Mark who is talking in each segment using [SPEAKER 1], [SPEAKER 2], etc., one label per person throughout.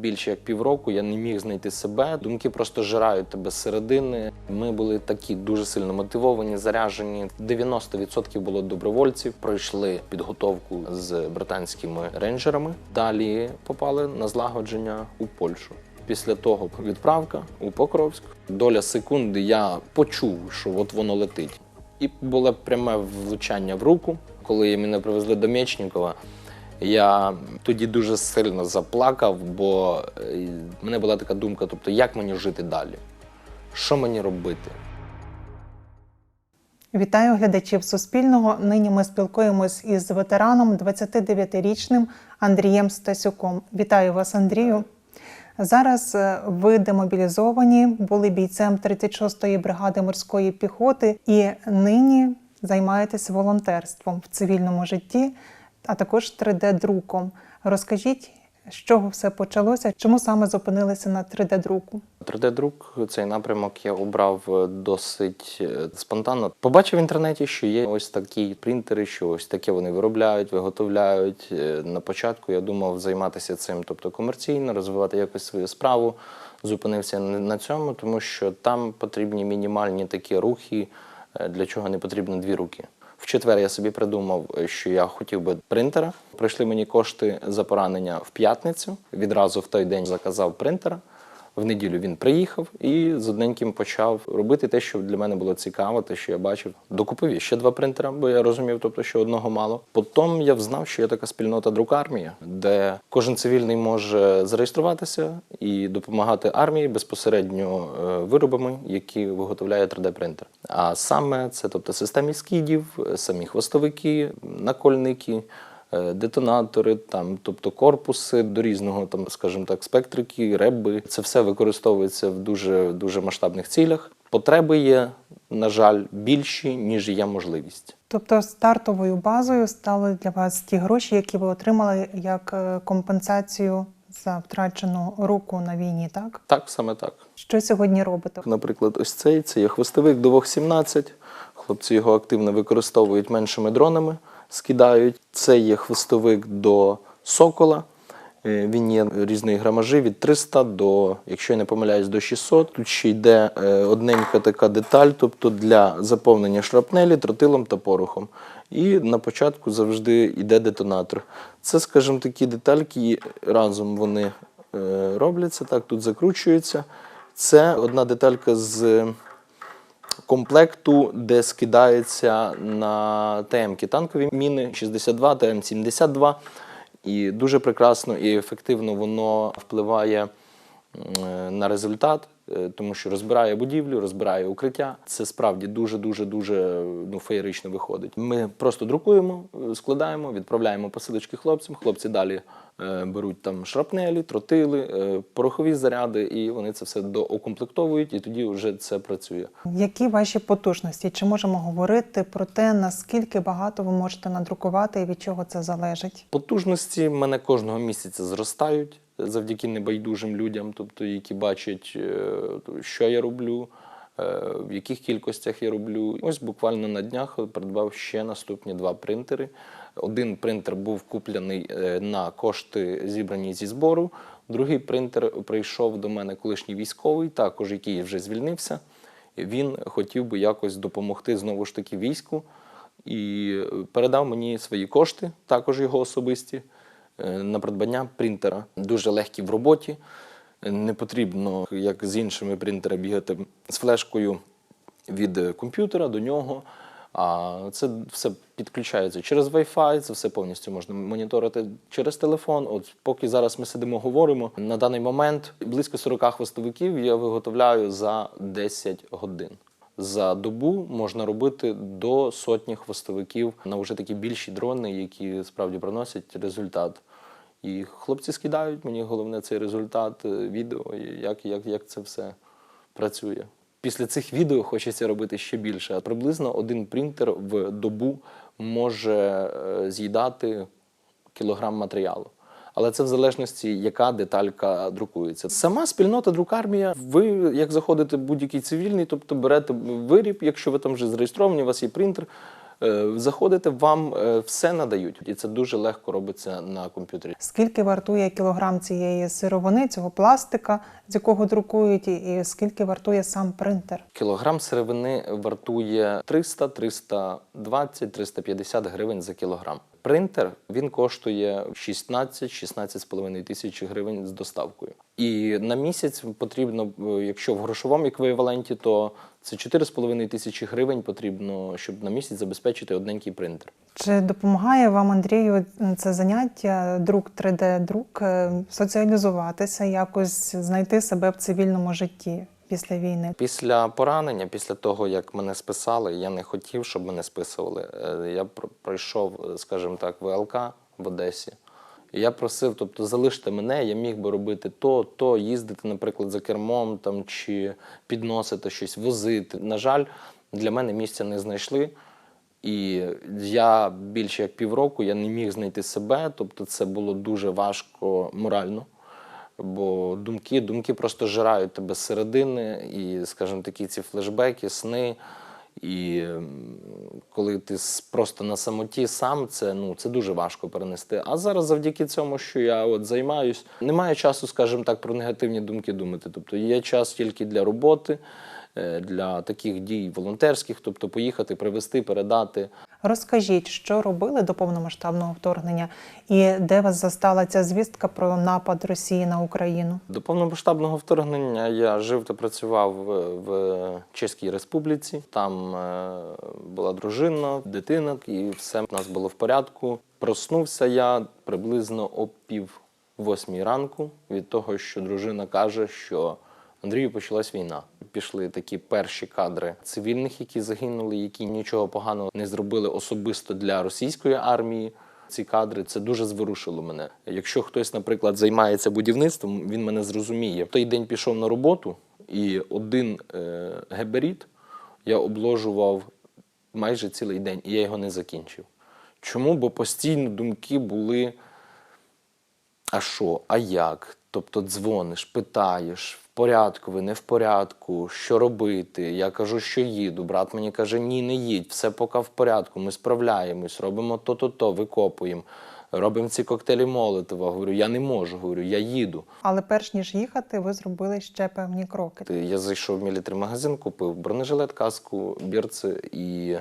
[SPEAKER 1] більше як півроку я не міг знайти себе. Думки просто жирають тебе зсередини. Ми були такі дуже сильно мотивовані, заряжені. 90% було добровольців. Пройшли підготовку з британськими рейнджерами. Далі попали на злагодження у Польщу. Після того відправка у Покровськ. Доля секунди я почув, що от воно летить. І було пряме влучання в руку. Коли мене привезли до Мечникова, я тоді дуже сильно заплакав, бо е, в мене була така думка: тобто, як мені жити далі? Що мені робити?
[SPEAKER 2] Вітаю глядачів Суспільного. Нині ми спілкуємось із ветераном 29-річним Андрієм Стасюком. Вітаю вас, Андрію. Зараз е, ви демобілізовані, були бійцем 36-ї бригади морської піхоти і нині займаєтесь волонтерством в цивільному житті, а також 3D-друком. Розкажіть, з чого все почалося, чому саме зупинилися на 3D-друку?
[SPEAKER 1] 3D-друк цей напрямок я обрав е, досить е, спонтанно. Побачив в інтернеті, що є ось такі принтери, що ось таке вони виробляють, виготовляють. Е, На початку я думав займатися цим, тобто комерційно, розвивати якось свою справу. Зупинився на цьому, тому що там потрібні мінімальні такі рухи, для чого не потрібно дві руки. В четвер я собі придумав, е, що я хотів би принтера. Прийшли мені кошти за поранення в п'ятницю. Відразу в той день заказав принтера. В неділю він приїхав і з одненьким почав робити те, що для мене було цікаво, те, що я бачив. Докупив ще два принтера, бо я розумів, тобто, що одного мало. Потім я взнав, що є така спільнота друкармія, де кожен цивільний може зареєструватися і допомагати армії безпосередньо е, виробами, які виготовляє 3D-принтер. А саме це тобто системі скідів, самі хвостовики, накольники детонатори, там, тобто корпуси до різного, там, скажімо так, спектрики, реби. Це все використовується в дуже, дуже масштабних цілях. Потреби є, на жаль, більші, ніж є можливість.
[SPEAKER 2] Тобто стартовою базою стали для вас ті гроші, які ви отримали як е, компенсацію за втрачену руку на війні, так?
[SPEAKER 1] Так, саме так.
[SPEAKER 2] Що сьогодні робите?
[SPEAKER 1] Наприклад, ось цей це є хвостовик до Вог 17. Хлопці його активно використовують меншими дронами, скидають. Це є хвостовик до сокола. Е, Він є різної грамажі від 300 до, якщо я не помиляюсь, до 600. Тут ще йде е, одненька така деталь, тобто для заповнення шрапнелі тротилом та порохом. І на початку завжди йде детонатор. Це, скажімо, такі детальки, разом вони е, робляться, так, тут закручуються. Це одна деталька з комплекту, де скидається на ТМ-ки танкові міни 62, ТМ-72. І дуже прекрасно і ефективно воно впливає на результат, е, тому що розбирає будівлю, розбирає укриття. Це справді дуже дуже дуже ну, феєрично виходить. Ми просто друкуємо, е, складаємо, відправляємо посилочки хлопцям. Хлопці далі беруть там шрапнелі, тротили, е, порохові заряди, і вони це все доукомплектовують, і тоді вже це працює.
[SPEAKER 2] Які ваші потужності? Чи можемо говорити про те, наскільки багато ви можете надрукувати і від чого це залежить?
[SPEAKER 1] Потужності в мене кожного місяця зростають завдяки небайдужим людям, тобто які бачать, е, що я роблю, е, в яких кількостях я роблю. Ось буквально на днях придбав ще наступні два принтери. Один принтер був куплений е, на кошти, зібрані зі збору. Другий принтер прийшов до мене колишній військовий, також який вже звільнився. Він хотів би якось допомогти знову ж таки війську і передав мені свої кошти, також його особисті, е, на придбання принтера. Дуже легкі в роботі. Не потрібно, як з іншими принтерами, бігати з флешкою від комп'ютера до нього. А це все підключається через Wi-Fi, це все повністю можна моніторити через телефон. От поки зараз ми сидимо, говоримо. На даний момент близько 40 хвостовиків я виготовляю за 10 годин. За добу можна робити до сотні хвостовиків на вже такі більші дрони, які справді приносять результат. І хлопці скидають мені головне цей результат, е, відео, як, як, як це все працює. Після цих відео хочеться робити ще більше. Приблизно один принтер в добу може е, з'їдати кілограм матеріалу. Але це в залежності, яка деталька друкується. Сама спільнота друкармія. Ви як заходите в будь-який цивільний, тобто берете виріб, якщо ви там вже зареєстровані, у вас є принтер. Е, Заходите, вам е, все надають, і це дуже легко робиться на комп'ютері.
[SPEAKER 2] Скільки вартує кілограм цієї сировини, цього пластика, з якого друкують, і- і скільки вартує сам принтер?
[SPEAKER 1] Кілограм сировини вартує 300, 320, 350 гривень за кілограм. Принтер він коштує 16-16,5 тисяч гривень з доставкою. І на місяць потрібно, е, якщо в грошовому еквіваленті, то це 4,5 тисячі гривень потрібно, щоб на місяць забезпечити одненький принтер.
[SPEAKER 2] Чи допомагає вам, Андрію, це заняття, друк 3D-друк, е, соціалізуватися, якось знайти себе в цивільному житті після війни?
[SPEAKER 1] Після поранення, після того як мене списали, я не хотів, щоб мене списували. Е, Я пр- пройшов, е, скажімо так, ВЛК в Одесі. Я просив, тобто, залиште мене, я міг би робити то, то, їздити, наприклад, за кермом там, чи підносити щось, возити. На жаль, для мене місця не знайшли. І я більше як півроку я не міг знайти себе, тобто це було дуже важко морально. Бо думки, думки просто жирають тебе зсередини, і, скажімо, такі ці флешбеки, сни. І коли ти просто на самоті сам, це, ну, це дуже важко перенести. А зараз завдяки цьому, що я от займаюсь, немає часу, скажімо так, про негативні думки думати. Тобто є час тільки для роботи, для таких дій волонтерських, тобто поїхати, привезти, передати.
[SPEAKER 2] Розкажіть, що робили до повномасштабного вторгнення, і де вас застала ця звістка про напад Росії на Україну?
[SPEAKER 1] До повномасштабного вторгнення я жив та працював в, в Чеській Республіці. Там е, була дружина, дитина, і все в нас було в порядку. Проснувся я приблизно о пів восьмій ранку від того, що дружина каже, що Андрію почалась війна. Пішли такі перші кадри цивільних, які загинули, які нічого поганого не зробили особисто для російської армії. Ці кадри це дуже зворушило мене. Якщо хтось, наприклад, займається будівництвом, він мене зрозуміє. В той день пішов на роботу, і один е, геберіт я обложував майже цілий день, і я його не закінчив. Чому? Бо постійно думки були: а що, а як? Тобто дзвониш, питаєш, порядку ви, не в порядку, що робити. Я кажу, що їду. Брат мені каже, ні, не їдь, все поки в порядку, ми справляємось, робимо то-то-то, викопуємо, робимо ці коктейлі Молотова. Говорю, я не можу, говорю, я їду.
[SPEAKER 2] Але перш ніж їхати, ви зробили ще певні кроки.
[SPEAKER 1] Я зайшов в мілітарі магазин, купив бронежилет, каску, бірці і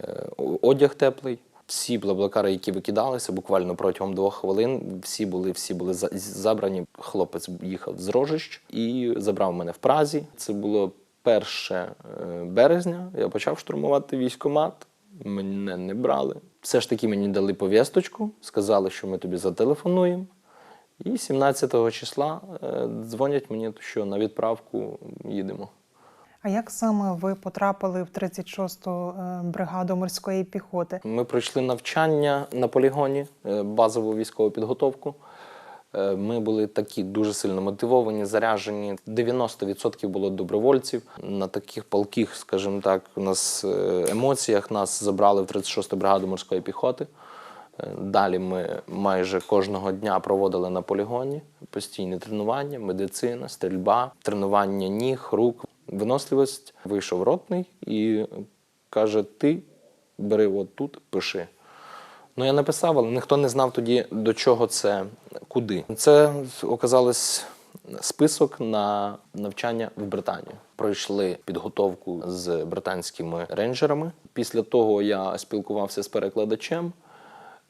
[SPEAKER 1] е, одяг теплий. Всі блаблакари, які викидалися, буквально протягом двох хвилин, всі були, всі були за- забрані. Хлопець їхав з Рожищ і забрав мене в Празі. Це було 1 е, березня. Я почав штурмувати військомат. Мене не брали. Все ж таки мені дали повісточку, сказали, що ми тобі зателефонуємо. І 17 числа е, дзвонять мені, що на відправку їдемо.
[SPEAKER 2] А як саме ви потрапили в 36-ту е, бригаду морської піхоти?
[SPEAKER 1] Ми пройшли навчання на полігоні, е, базову військову підготовку. Е, Ми були такі дуже сильно мотивовані, заряжені. 90% було добровольців. На таких палких, скажімо так, у нас емоціях нас забрали в 36-ту бригаду морської піхоти. Далі ми майже кожного дня проводили на полігоні постійні тренування, медицина, стрільба, тренування ніг, рук, виносливість. Вийшов ротний і каже: Ти бери от тут, пиши. Ну, я написав, але ніхто не знав тоді, до чого це, куди. Це оказалось список на навчання в Британію. Пройшли підготовку з британськими рейнджерами. Після того я спілкувався з перекладачем.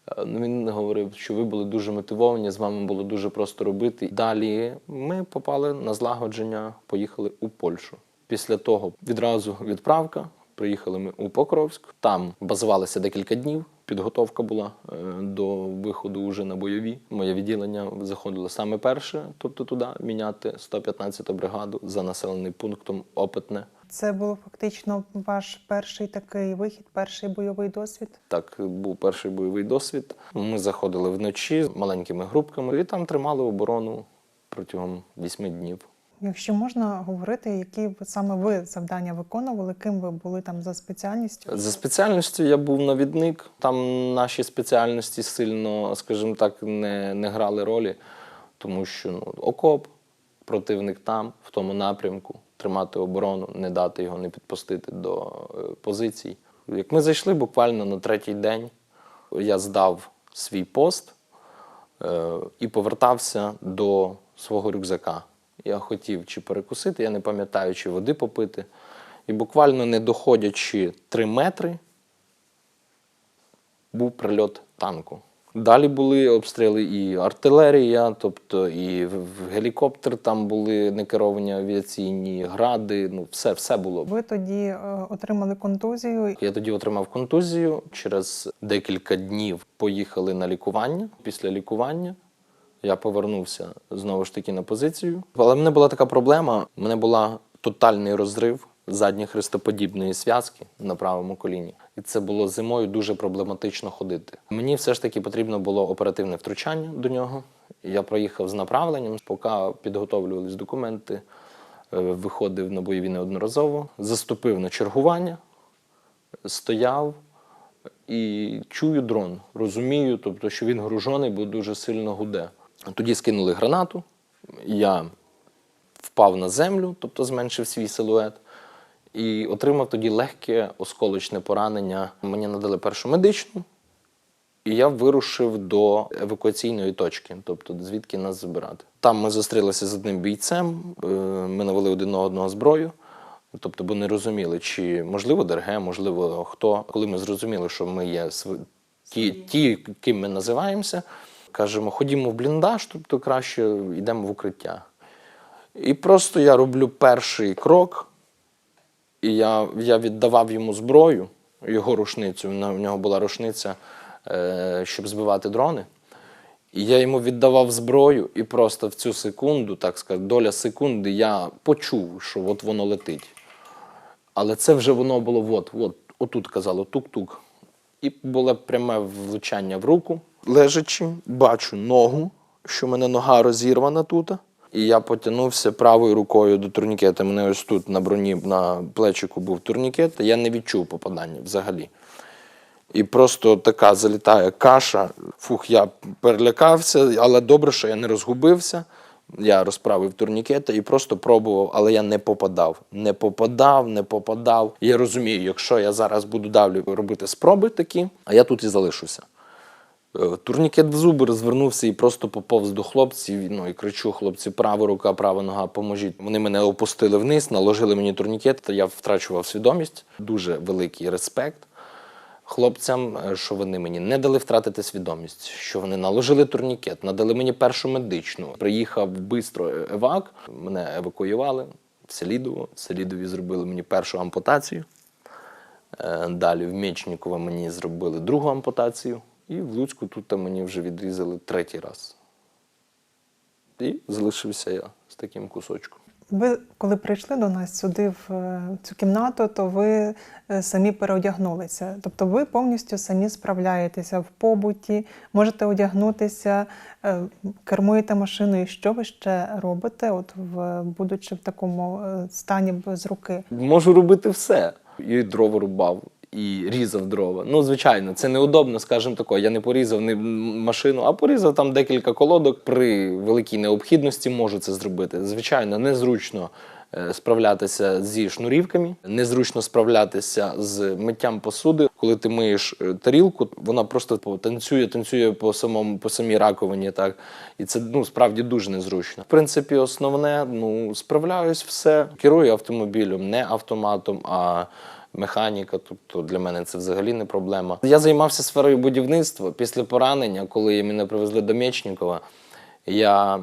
[SPEAKER 1] Е, Він говорив, що ви були дуже мотивовані, з вами було дуже просто робити. Далі ми попали на злагодження, поїхали у Польщу. Після того відразу відправка. Приїхали ми у Покровськ. Там базувалися декілька днів. Підготовка була е, до виходу вже на бойові. Моє відділення заходило саме перше, тобто туди міняти 115-ту бригаду за населеним пунктом Опитне.
[SPEAKER 2] Це був фактично ваш перший такий вихід, перший бойовий досвід.
[SPEAKER 1] Так був перший бойовий досвід. Ми заходили вночі з маленькими групками і там тримали оборону протягом вісьми днів.
[SPEAKER 2] Якщо можна говорити, які саме ви завдання виконували, ким ви були там за спеціальністю?
[SPEAKER 1] За спеціальністю я був навідник. Там наші спеціальності сильно, скажімо так, не, не грали ролі, тому що ну, окоп, противник там, в тому напрямку, тримати оборону, не дати його не підпустити до е, позицій. Як ми зайшли буквально на третій день, я здав свій пост е, і повертався до свого рюкзака. Я хотів чи перекусити, я не пам'ятаю, чи води попити. І буквально не доходячи три метри, був прильот танку. Далі були обстріли і артилерія, тобто і в- в гелікоптер там були некеровані авіаційні гради. Ну, все, все було.
[SPEAKER 2] Ви тоді е, отримали контузію.
[SPEAKER 1] Я тоді отримав контузію. Через декілька днів поїхали на лікування. Після лікування я повернувся знову ж таки на позицію. Але в мене була така проблема: в мене була тотальний розрив задньої хрестоподібної зв'язки на правому коліні. І це було зимою дуже проблематично ходити. Мені все ж таки потрібно було оперативне втручання до нього. Я проїхав з направленням, поки підготовлювались документи, е, виходив на бойові неодноразово, заступив на чергування стояв і чую дрон. Розумію, тобто, що він гружений, бо дуже сильно гуде. Тоді скинули гранату, я впав на землю, тобто зменшив свій силует, і отримав тоді легке осколочне поранення. Мені надали першу медичну, і я вирушив до евакуаційної точки, тобто звідки нас забирати. Там ми зустрілися з одним бійцем, е, ми навели один на одного зброю. Тобто, бо не розуміли, чи можливо ДРГ, можливо, хто. Коли ми зрозуміли, що ми є ті, ті, ким ми називаємося, кажемо, ходімо в бліндаж, тобто краще йдемо в укриття. І просто я роблю перший крок, і я, я віддавав йому зброю, його рушницю. В нього була рушниця, е, щоб збивати дрони. І я йому віддавав зброю, і просто в цю секунду, так сказати, доля секунди, я почув, що от воно летить. Але це вже воно було от, от, отут казало тук-тук. І було пряме влучання в руку. Лежачи, бачу ногу, що в мене нога розірвана тут. І я потягнувся правою рукою до турнікета. Мене ось тут на броні на плечику був турнікет. Я не відчув попадання взагалі. І просто така залітає каша. Фух, я перелякався, але добре, що я не розгубився. Я розправив турнікети і просто пробував, але я не попадав. Не попадав, не попадав. Я розумію, якщо я зараз буду далі робити спроби такі, а я тут і залишуся. Е, Турнікет в зуби розвернувся і просто поповз до хлопців. Ну і кричу: хлопці, права рука, права нога, поможіть. Вони мене опустили вниз, наложили мені турнікет, та я втрачував свідомість. Дуже великий респект хлопцям, е, що вони мені не дали втратити свідомість, що вони наложили турнікет, надали мені першу медичну. Приїхав бистро евак, мене евакуювали в Селідово. Селідові зробили мені першу ампутацію. Е, Далі в Мечніково мені зробили другу ампутацію, і в Луцьку тут мені вже відрізали третій раз. І залишився я з таким кусочком.
[SPEAKER 2] Ви, коли прийшли до нас сюди в е, цю кімнату, то ви е, самі переодягнулися. Тобто ви повністю самі справляєтеся в побуті, можете одягнутися, е, кермуєте машиною. Що ви ще робите, от в будучи в такому стані без руки?
[SPEAKER 1] Можу робити все. І дрова рубав, і різав дрова. Ну, звичайно, це неудобно, скажімо тако. Я не порізав не машину, а порізав там декілька колодок. При великій необхідності можу це зробити. Звичайно, незручно е, справлятися зі шнурівками, незручно справлятися з миттям посуди. Коли ти миєш е, тарілку, вона просто танцює, танцює по самому по самій раковині. Так і це ну справді дуже незручно. В принципі, основне, ну справляюсь все. Керую автомобілем, не автоматом, а механіка. Тобто для мене це взагалі не проблема. Я займався сферою будівництва після поранення, коли мене привезли до Мечникова. Я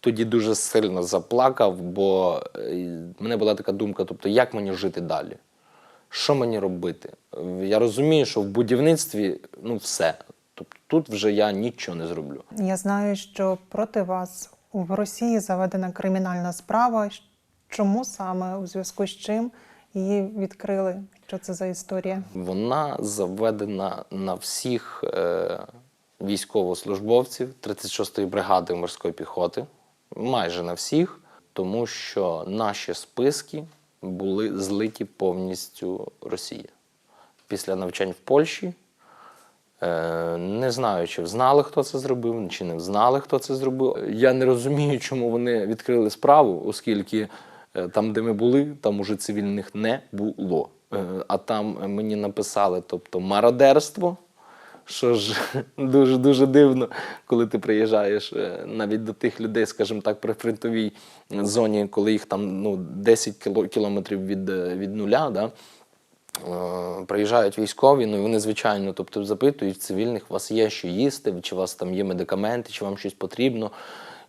[SPEAKER 1] тоді дуже сильно заплакав, бо е, в мене була така думка: тобто, як мені жити далі? Що мені робити? Я розумію, що в будівництві ну все. Тобто тут вже я нічого не зроблю.
[SPEAKER 2] Я знаю, що проти вас в Росії заведена кримінальна справа. Чому саме у зв'язку з чим її відкрили? Що це за історія?
[SPEAKER 1] Вона заведена на всіх е, військовослужбовців 36-ї бригади морської піхоти, майже на всіх, тому що наші списки були злиті повністю Росії. Після навчань в Польщі, е, не знаю, чи знали, хто це зробив, чи не знали, хто це зробив. Я не розумію, чому вони відкрили справу, оскільки там, де ми були, там уже цивільних не було. е, а там мені написали, тобто мародерство. Що ж дуже дуже дивно, коли ти приїжджаєш е, навіть до тих людей, скажімо так, при фронтовій зоні, коли їх там ну 10 кілометрів від, е, від нуля, да, Е, приїжджають військові, ну і вони, звичайно, тобто запитують цивільних, у вас є що їсти, чи у вас там є медикаменти, чи вам щось потрібно.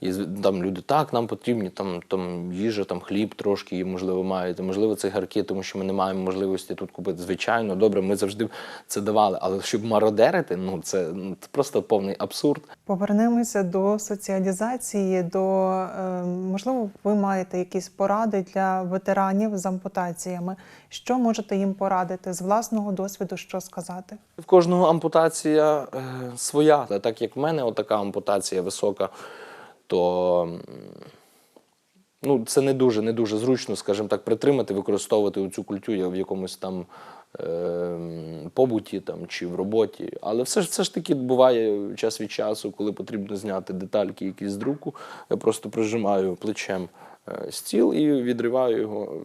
[SPEAKER 1] І там люди так, нам потрібні там, там їжа, там хліб трошки, і, можливо, маєте, можливо, цигарки, тому що ми не маємо можливості тут купити. Звичайно, добре, ми завжди це давали. Але щоб мародерити, ну це, ну, це просто повний абсурд.
[SPEAKER 2] Повернемося до соціалізації. До е, можливо, ви маєте якісь поради для ветеранів з ампутаціями. Що можете їм порадити з власного досвіду, що сказати?
[SPEAKER 1] В кожного ампутація е, своя. Та Так як в мене отака ампутація висока, то ну, це не дуже, не дуже зручно, скажімо так, притримати, використовувати цю культуру в якомусь там е, побуті там, чи в роботі. Але все ж, все ж таки буває час від часу, коли потрібно зняти детальки якісь з друку. Я просто прижимаю плечем е, стіл і відриваю його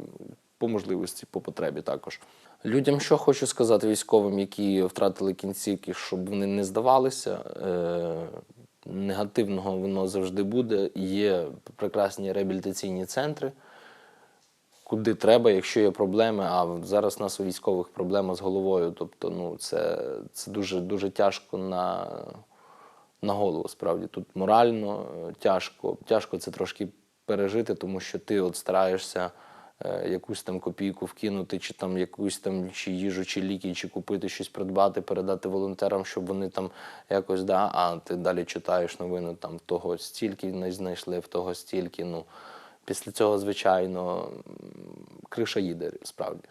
[SPEAKER 1] по можливості, по потребі також. Людям, що хочу сказати військовим, які втратили кінцівки, щоб вони не здавалися. Е- негативного воно завжди буде. Є прекрасні реабілітаційні центри, куди треба, якщо є проблеми. А зараз у нас у військових проблема з головою. Тобто, ну, це, це дуже, дуже тяжко на, на голову. Справді тут морально тяжко. Тяжко це трошки пережити, тому що ти от стараєшся якусь там копійку вкинути, чи там якусь там чи їжу, чи ліки, чи купити щось придбати, передати волонтерам, щоб вони там якось да. А ти далі читаєш новину, там того стільки не знайшли, в того стільки. Ну після цього, звичайно, криша їде справді.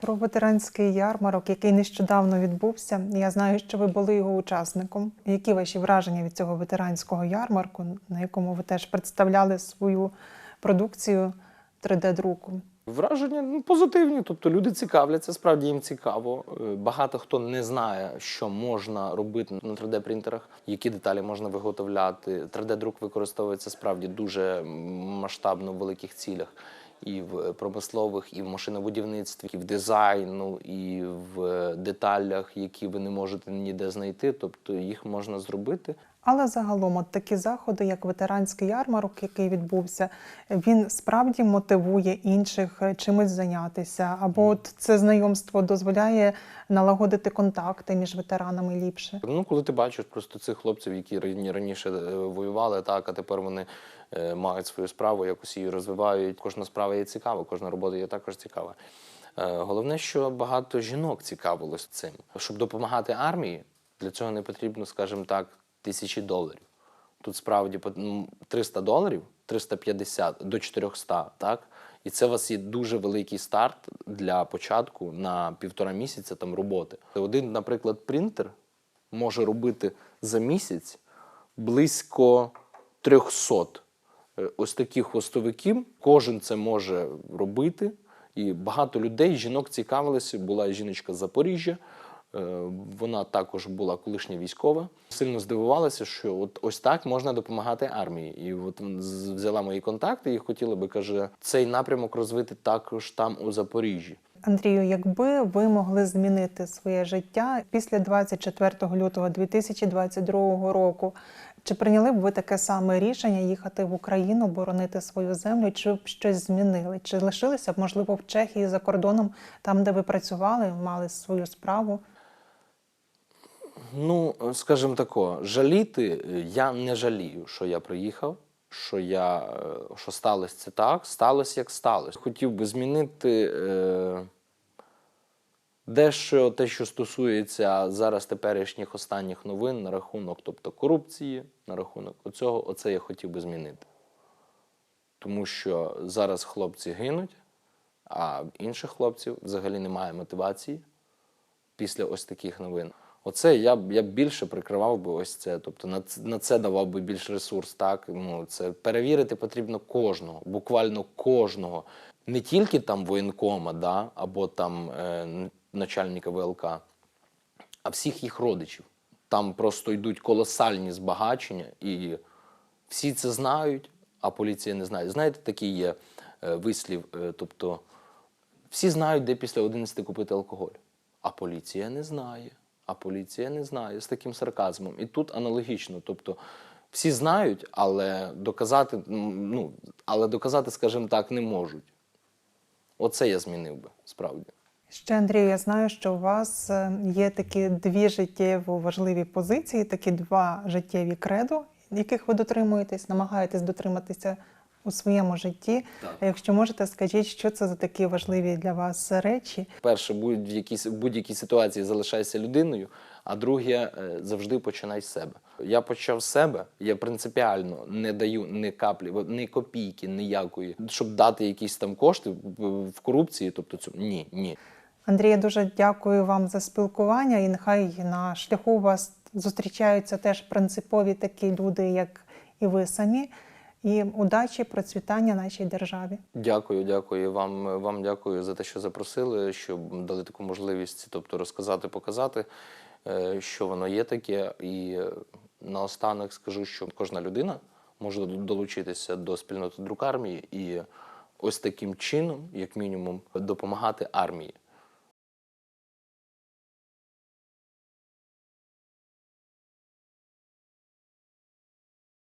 [SPEAKER 2] Про ветеранський ярмарок, який нещодавно відбувся. Я знаю, що ви були його учасником. Які ваші враження від цього ветеранського ярмарку, на якому ви теж представляли свою продукцію 3D-друку?
[SPEAKER 1] Враження ну, позитивні, тобто люди цікавляться, справді їм цікаво. Е, Багато хто не знає, що можна робити на 3D-принтерах, які деталі можна виготовляти. 3D-друк використовується справді дуже масштабно в великих цілях. І в промислових, і в машинобудівництві, і в дизайну, і в деталях, які ви не можете ніде знайти. Тобто їх можна зробити.
[SPEAKER 2] Але загалом, от такі заходи, як ветеранський ярмарок, який відбувся, він справді мотивує інших е, чимось зайнятися, або от це знайомство дозволяє налагодити контакти між ветеранами ліпше.
[SPEAKER 1] Ну, коли ти бачиш просто цих хлопців, які раніше е, воювали, так, а тепер вони е, мають свою справу, якось її розвивають. Кожна справа є цікава, кожна робота є також цікава. Головне, що багато жінок цікавилось цим. Щоб допомагати армії, для цього не потрібно, скажімо так, тисячі доларів. Тут справді 300 доларів, 350 до 400, так? І це у вас є дуже великий старт для початку на півтора місяця там роботи. Один, наприклад, принтер може робити за місяць близько 300 е, ось таких хвостовиків. Кожен це може робити. І багато людей, жінок цікавилися. Була жіночка з Запоріжжя. Е, Вона також була колишня військова. Сильно здивувалася, що от ось так можна допомагати армії. І от взяла мої контакти і хотіла би каже, цей напрямок розвити також там у Запоріжжі.
[SPEAKER 2] Андрію, якби ви могли змінити своє життя після 24 лютого 2022 року, чи прийняли б ви таке саме рішення їхати в Україну, боронити свою землю, чи б щось змінили? Чи лишилися б, можливо, в Чехії за кордоном, там, де ви працювали, мали свою справу?
[SPEAKER 1] Ну, скажімо тако, жаліти е, я не жалію, що я приїхав, що я е, що сталося це так, сталося як сталося. Хотів би змінити е, дещо те, що стосується зараз теперішніх останніх новин на рахунок, тобто корупції, на рахунок оцього, оце я хотів би змінити. Тому що зараз хлопці гинуть, а інших хлопців взагалі немає мотивації після ось таких новин. Оце я б я більше прикривав би ось це. Тобто на, ц- на це давав би більше ресурс. Так ну це перевірити потрібно кожного, буквально кожного, не тільки там воєнкома, да, або там е, начальника ВЛК, а всіх їх родичів. Там просто йдуть колосальні збагачення, і всі це знають, а поліція не знає. Знаєте, такий є е, вислів, е, тобто Всі знають, де після 11 купити алкоголь. А поліція не знає. А поліція не знає з таким сарказмом. І тут аналогічно. Тобто всі знають, але доказати, ну, але доказати, скажімо так, не можуть. Оце я змінив би, справді.
[SPEAKER 2] Ще Андрію, я знаю, що у вас е, є такі дві життєво важливі позиції, такі два життєві кредо, яких ви дотримуєтесь, намагаєтесь дотриматися у своєму житті.
[SPEAKER 1] Так.
[SPEAKER 2] Якщо можете, скажіть, що це за такі важливі для вас речі?
[SPEAKER 1] Перше, будь в будь-якій ситуації залишайся людиною, а друге, е, завжди починай з себе. Я почав з себе, я принципіально не даю ні каплі, ні копійки, ніякої, щоб дати якісь там кошти в- корупції. Тобто цю ні, ні.
[SPEAKER 2] Андрій, я дуже дякую вам за спілкування, і нехай на шляху у вас зустрічаються теж принципові такі люди, як і ви самі. І удачі, процвітання нашій державі.
[SPEAKER 1] Дякую, дякую вам. Вам дякую за те, що запросили, що дали таку можливість, тобто розказати, показати, е, що воно є таке. І наостанок скажу, що кожна людина може долучитися до спільноти друкармії і ось таким чином, як мінімум, допомагати армії.